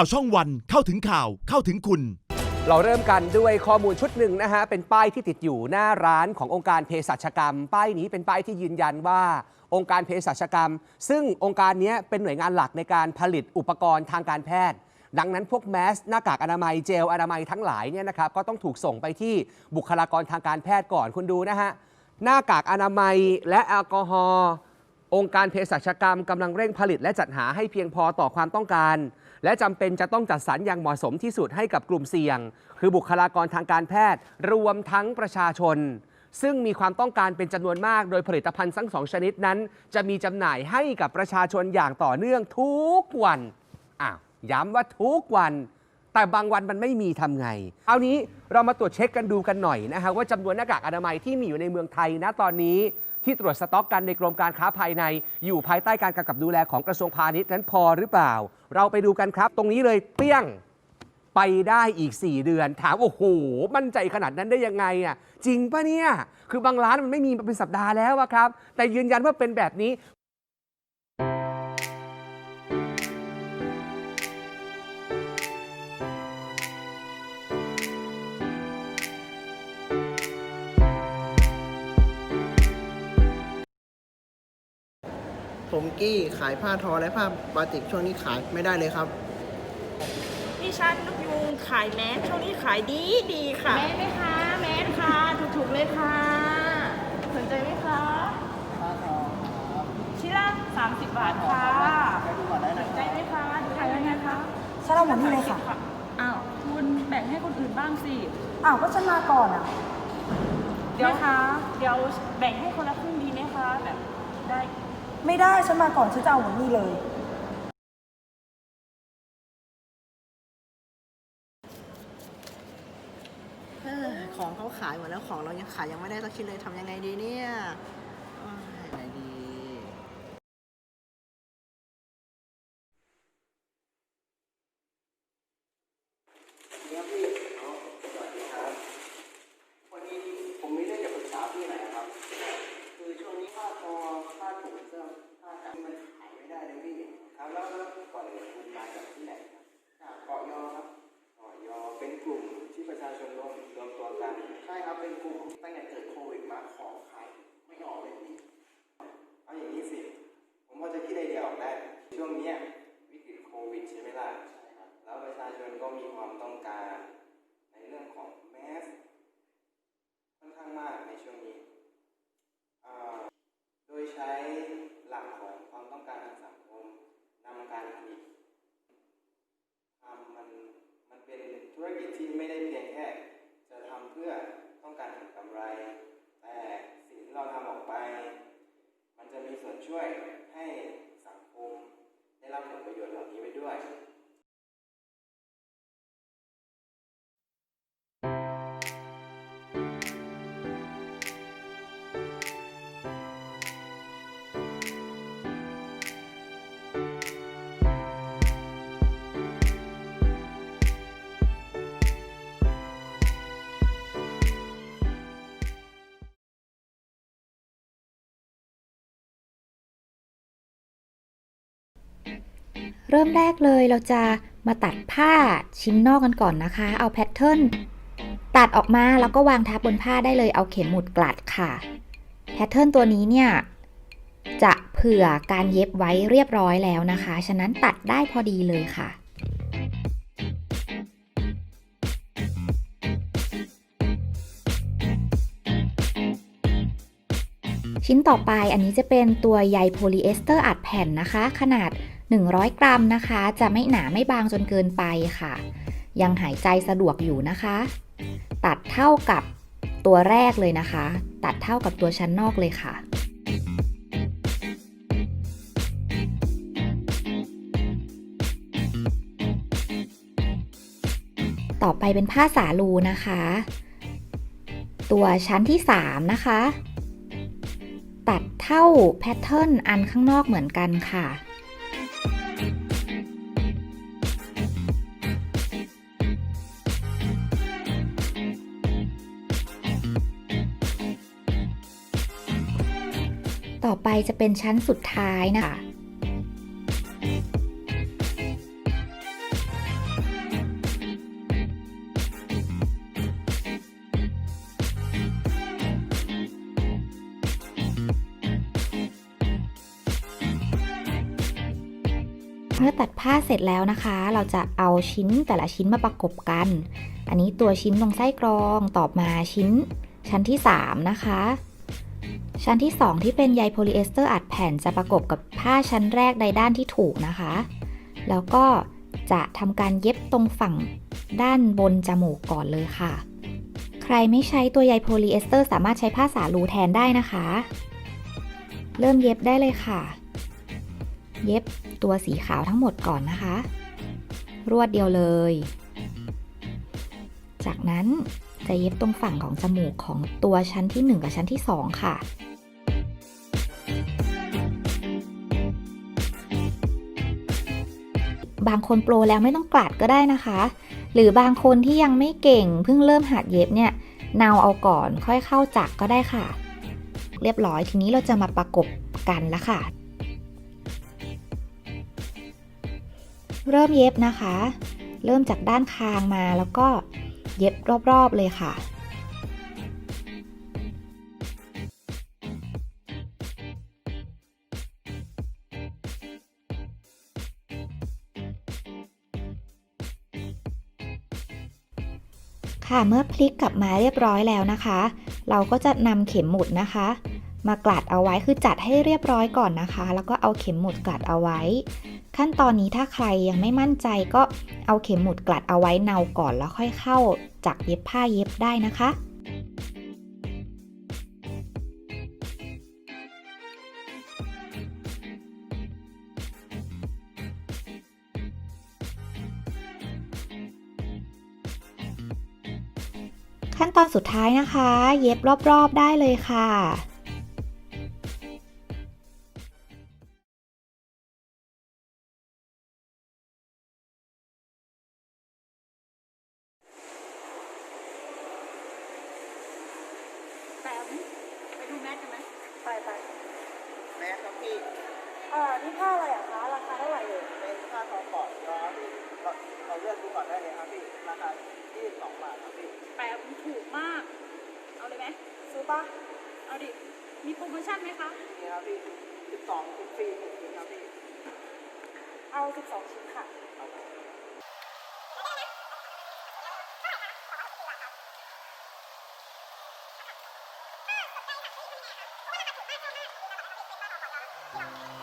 าวช่องวันเข้าถึงข่าวเข้าถึงคุณ เราเริ่มกันด้วยข้อมูลชุดหนึ่งนะฮะ เป็นป้ายที่ติดอยู่หน้าร้านขององค์การเภสัชกรรม ป้ายนี้เป็นป้ายที่ยืนยันว่า องค์การเภสัชกรรม ซึ่งองค์การนี้เป็นหน่วยงานหลักในการผลิตอุปกรณ์ทางการแพทย์ ดังนั้นพวกแมสหน้ากากอนามัยเจลอนามัยทั้งหลายเนี่ยนะครับก็ต้องถูกส่งไปที่บุคลากรทางการแพทย์ก่อนคุณดูนะฮะหน้ากากอนามัยและแอลกอฮอล์องค์การเภสัชกรรมกำลังเร่งผลิตและจัดหาให้เพียงพอต่อความต้องการ และจำเป็นจะต้องจัดสรรอย่างเหมาะสมที่สุดให้กับกลุ่มเสี่ยง คือบุคลากรทางการแพทย์ รวมทั้งประชาชน ซึ่งมีความต้องการเป็นจำนวนมาก โดยผลิตภัณฑ์ทั้งสองชนิดนั้น จะมีจำหน่ายให้กับประชาชนอย่างต่อเนื่องทุกวันอ้าวย้ำว่าทุกวันแต่บางวันมันไม่มีทำไง เอานี้เรามาตรวจเช็คกันดูกันหน่อยนะฮะว่าจำนวนหน้ากากอนามัยที่มีอยู่ในเมืองไทยนะตอนนี้ ที่ตรวจสต็อกกันในกรมการค้าภายใน อยู่ภายใต้การกำกับดูแลของกระทรวงพาณิชย์นั้นพอหรือเปล่า เราไปดูกันครับ ตรงนี้เลยเปี้ยงไปได้อีก 4 เดือน ถาม โอ้โห มั่นใจขนาดนั้นได้ยังไงอะจริงปะเนี่ย คือบางร้านมันไม่มีมาเป็นสัปดาห์แล้วอะครับ แต่ยืนยันว่าเป็นแบบนี้ ผมกี้ขายผ้าทอและผ้าบาติกช่วงนี้ขายไม่ได้เลยครับ ดิฉันนกยูงขายแมสช่วงนี้ขายดีดีค่ะ แมสไหมคะ แมสค่ะถูกๆเลยค่ะ สนใจไหมคะชิ้นละ30 บาทค่ะสนใจไหมคะดูได้ไหมคะฉันเอาหมดนี่เลยค่ะ อ้าวคุณแบ่งให้คนอื่นบ้างสิ อ้าวก็ฉันมาก่อนอะ เดี๋ยวคะ เดี๋ยวแบ่งให้คนละครึ่งดีไหมคะ แบบได้ ไม่ได้ฉันมาก่อนฉันจะเอาหมดนี่เลย เอ้อของเขาขายหมดแล้วของเรายังขายยังไม่ได้สักชิ้นเลยทำยังไงดีเนี่ยโอ้ยยังไงดี เนี่ยพี่อ๋อสวัสดีครับ วันนี้ผมมีเรื่องจะปรึกษาพี่หน่อยครับ คือช่วงนี้ผ้าทอผ้าถุงเสื้อผ้ากันมันขายไม่ได้เลยพี่ ครับ แล้วก่อนอื่นคุณมาจากที่ไหนครับจากเกาะยอครับเกาะยอเป็นกลุ่มที่ประชาชนรวมรวมตัวกันใช่ครับเป็นกลุ่มตั้งแต่เกิดโควิดมาขอขายไม่ออกเลยพี่เอาอย่างนี้สิผมพอจะคิดไอเดียออกได้ ช่วงเนี้ยวิกฤตโควิดใช่ไหมล่ะ ใช่ครับ แล้วประชาชนก็มีความต้องการในเรื่องของแมสค่อนข้างมากในช่วงนี้อ่าโดยใช้หลักของความต้องการทางสังคมนำการผลิตทำมันมันเป็นธุรกิจ ที่ไม่ได้เพียงแค่ จะทำเพื่อต้องการผลกำไร แต่สิ่งที่เราทำออกไป มันจะมีส่วนช่วยให้สังคมได้รับผลประโยชน์เหล่านี้ไปด้วย เริ่มแรกเลยเราจะมาตัดผ้าชิ้นนอกกันก่อนนะคะ เอาแพทเทิร์นตัดออกมาแล้วก็วางทับบนผ้าได้เลยเอาเข็มหมุดกลัดค่ะแพทเทิร์นตัวนี้เนี่ยจะเผื่อการเย็บไว้เรียบร้อยแล้วนะคะ ฉะนั้นตัดได้พอดีเลยค่ะชิ้นต่อไปอันนี้จะเป็นตัวใยโพลีเอสเตอร์อัดแผ่นนะคะ ขนาด 100 กรัมนะคะ จะไม่หนาไม่บางจนเกินไปค่ะ ยังหายใจสะดวกอยู่นะคะ ตัดเท่ากับตัวแรกเลยนะคะ ตัดเท่ากับตัวชั้นนอกเลยค่ะต่อไปเป็นผ้าสาลูนะคะ ตัวชั้นที่ 3 นะคะ ตัดเท่าแพทเทิร์นอันข้างนอกเหมือนกันค่ะ ต่อไปจะเป็นชั้นสุดท้ายนะคะเมื่อตัดผ้าเสร็จแล้วนะคะ เราจะเอาชิ้นแต่ละชิ้นมาประกบกัน อันนี้ตัวชิ้นตรงไส้กรองตอบมาชิ้นชั้นที่ 3 นะคะ ชั้นที่ 2 ที่เป็นใยโพลีเอสเตอร์อัดแผ่นจะประกบกับผ้าชั้นแรกในด้านที่ถูกนะคะ แล้วก็จะทำการเย็บตรงฝั่งด้านบนจมูกก่อนเลยค่ะ ใครไม่ใช้ตัวใยโพลีเอสเตอร์สามารถใช้ผ้าสาลูแทนได้นะคะ เริ่มเย็บได้เลยค่ะ เย็บตัวสีขาวทั้งหมดก่อนนะคะ รวดเดียวเลย จากนั้น จะเย็บตรงฝั่งของจมูกของตัวชั้นที่ 1 กับชั้นที่ 2 ค่ะบางคนโปรแล้วไม่ต้องกลัดก็ได้นะคะ หรือบางคนที่ยังไม่เก่งเพิ่งเริ่มหัดเย็บเนี่ยเนาเอาก่อนค่อยเข้าจักก็ได้ค่ะ เรียบร้อยทีนี้เราจะมาประกบกันแล้วค่ะ เริ่มเย็บนะคะ เริ่มจากด้านคางมาแล้วก็ เย็บรอบๆเลยค่ะค่ะเมื่อพลิกกลับมาเรียบร้อยแล้วนะคะ เราก็จะนำเข็มหมุดนะคะ มากลัดเอาไว้คือจัดให้เรียบร้อยก่อนนะคะ แล้วก็เอาเข็มหมุดกลัดเอาไว้ ขั้นตอนนี้ถ้าใครยังไม่มั่นใจก็เอาเข็มหมุดกลัดเอาไว้เนาก่อนแล้วค่อยเข้าจักเย็บผ้าเย็บได้นะคะ ขั้นตอนสุดท้ายนะคะ เย็บรอบๆได้เลยค่ะ ไหมไปไปแม่ครับพี่เอ่อนี่ผ้าอะไรอะคะ ราคาเท่าไหร่เลยเป็นค่าทองก่อนเนาะพี่เราเราเลือกดูก่อนได้เลยครับพี่ราคา22บาทครับพี่แปมถูกมาก เอาเลยไหมซื้อปะเอาดิ มีโปรโมชั่นไหมคะ นี่ครับพี่12ชิ้นฟรีหนึ่งชิ้นครับพี่เอา 12 ชิ้นค่ะ Thank 想听。